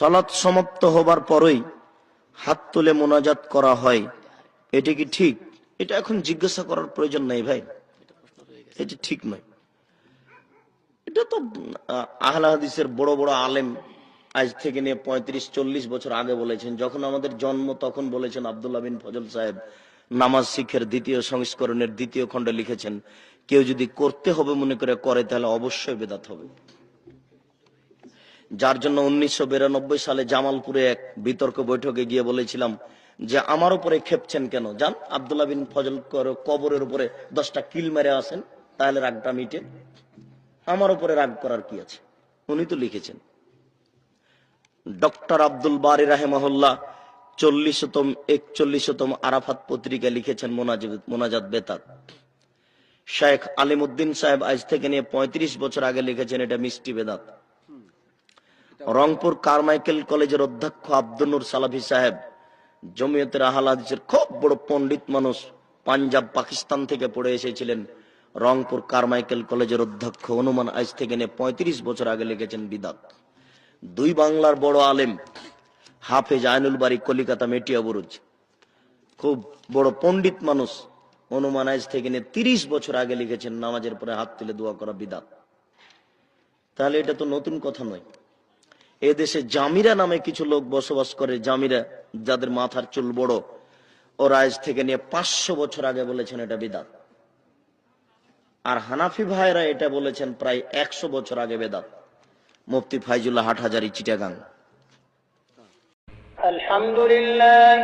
সালাত সমাপ্ত হবার পরেই হাত তুলে মোনাজাত করা হয়। এটা কি ঠিক? এটা এখন জিজ্ঞাসা করার প্রয়োজন নাই ভাই। এটা ঠিক নয়। এটা তো আহ, আহলে হাদিসের বড় বড় আলেম আজ থেকে নিয়ে পঁয়ত্রিশ চল্লিশ বছর আগে বলেছেন যখন আমাদের জন্ম তখন বলেছেন আব্দুল্লাহ বিন ফজল সাহেব নামাজ শিখের দ্বিতীয় সংস্করণের দ্বিতীয় খণ্ডে লিখেছেন কেউ যদি করতে হবে মনে করে করে তাহলে অবশ্যই বেদাত হবে। যার জন্য উনিশশো বিরানব্বই সালে জামালপুরে এক বিতর্ক বৈঠকে গিয়ে বলেছিলাম যে, আমার উপরে খেপছেন কেন? জান আব্দুল্লাহ বিন ফজল কবরের উপরে দশটা কিল মেরে আসেন, তাহলে রাগটা মিটে। আমার উপরে রাগ করার কি আছে? উনি তো লিখেছেন। ডক্টর আব্দুল বারি রাহেমহল্লা চল্লিশতম, একচল্লিশতম আরাফাত পত্রিকা লিখেছেন মোনাজ- মোনাজাত বেতাত শেখ আলিমুদ্দিন সাহেব আজ থেকে নিয়ে পঁয়ত্রিশ বছর আগে লিখেছেন এটা মিষ্টি বেদাত। রংপুর কারমাইকেল কলেজের অধ্যক্ষ আব্দুল সালাফি সাহেব, জমিয়তের আহাল হাদিসের খুব বড় পণ্ডিত মানুষ, পাঞ্জাব, পাকিস্তান থেকে পড়ে এসেছিলেন। রংপুর কারমাইকেল কলেজের অধ্যক্ষ অনুমান আজ থেকে নিয়ে পঁয়ত্রিশ বছর আগে লিখেছেন বিদাত। দুই বাংলার বড় আলেম, হাফেজ আইনুল বাড়ি কলিকাতা মেটিয়া বুরুজ খুব বড় পণ্ডিত মানুষ অনুমান আজ থেকে নিয়ে তিরিশ বছর আগে লিখেছেন, নামাজের পরে হাত তুলে দোয়া করা বিদাত। তাহলে এটা তো নতুন কথা নয়। এদেশে জামিরা নামে কিছু লোক বসবাস করে, জামিরা, যাদের মাথার চুল বড়। ও রাইজ থেকে নিয়ে পাঁচশো বছর আগে বলেছেন এটা বেদাত। আর হানাফি ভাইরা এটা বলেছেন প্রায় একশো বছর আগে বেদাত। মুফতি ফাইজুল্লাহ হাট হাজারি চিটাগাং। আলহামদুলিল্লাহ